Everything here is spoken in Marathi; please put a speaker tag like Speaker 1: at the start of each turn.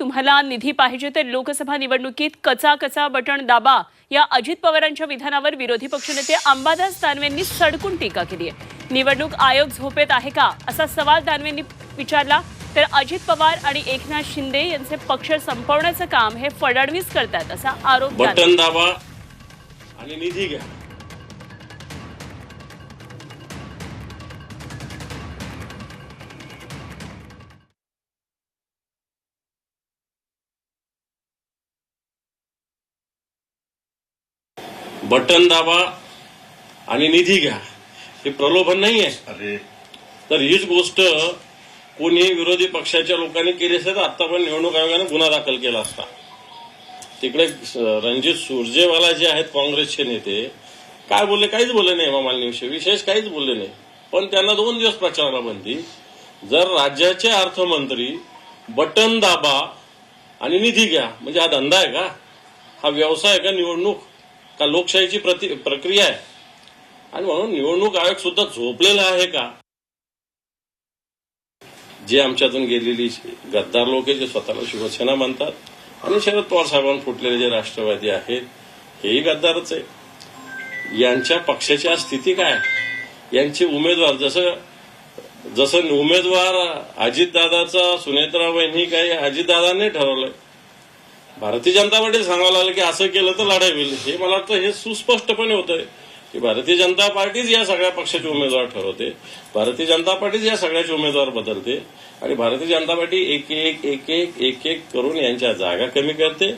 Speaker 1: तुम्हाला निधी पाहिजे तर लोकसभा निवडणुकीत कचा कचा बटण दाबा. या अजित पवारांच्या विधानावर विरोधी पक्षनेते अंबादास दानवेंनी सडकून टीका केली आहे. निवडणूक आयोग झोपेत आहे का? असा सवाल दानवेंनी विचारला. तर अजित पवार आणि एकनाथ शिंदे यांचे पक्ष संपवण्याचं काम हे फडणवीस करतात असा आरोप
Speaker 2: बटन दाबा आणि निधी घ्या. बटन दाबा आणि निधी घ्या. हे प्रलोभन नाही आहे
Speaker 3: अरे.
Speaker 2: तर हीच गोष्ट कोणी विरोधी पक्षाच्या लोकांनी केली असेल तर आता पण निवडणूक आयोगाने गुन्हा दाखल केला असता. तिकडे रणजित सुरजेवाला जे आहेत काँग्रेसचे नेते. काय बोलले? काहीच बोलले नाही हेमा मालिनीविषयी. विशेष काहीच बोलले नाही. पण त्यांना दोन दिवस प्रचाराला बंदी. जर राज्याचे अर्थमंत्री बटन दाबा आणि निधी घ्या म्हणजे हा धंदा आहे का? हा व्यवसाय आहे का? निवडणूक? का लोकशाहीची प्रक्रिया आहे? आणि म्हणून निवडणूक आयोग सुद्धा झोपलेला आहे का? जे आमच्यातून गेलेली गद्दार लोक आहे जे स्वतःला शिवसेना म्हणतात आणि शरद पवार साहेबांना फुटलेले जे राष्ट्रवादी आहेत हेही गद्दारच आहे यांच्या पक्षाची आज स्थिती काय? यांचे उमेदवार जसं जसं उमेदवार अजितदादाचा सुनेत्रा वहिनी काही अजितदादांनी ठरवलंय. भारतीय जनता पार्टी सांगावं लागलं की असं केलं तर लढाई होईल. हे मला वाटतं हे सुस्पष्टपणे होतंय की भारतीय जनता पार्टीच या सगळ्या पक्षाचे उमेदवार ठरवते. भारतीय जनता पार्टीच या सगळ्याचे उमेदवार बदलते. आणि भारतीय जनता पार्टी एक एक एक एक एक एक करून यांच्या जागा कमी करते.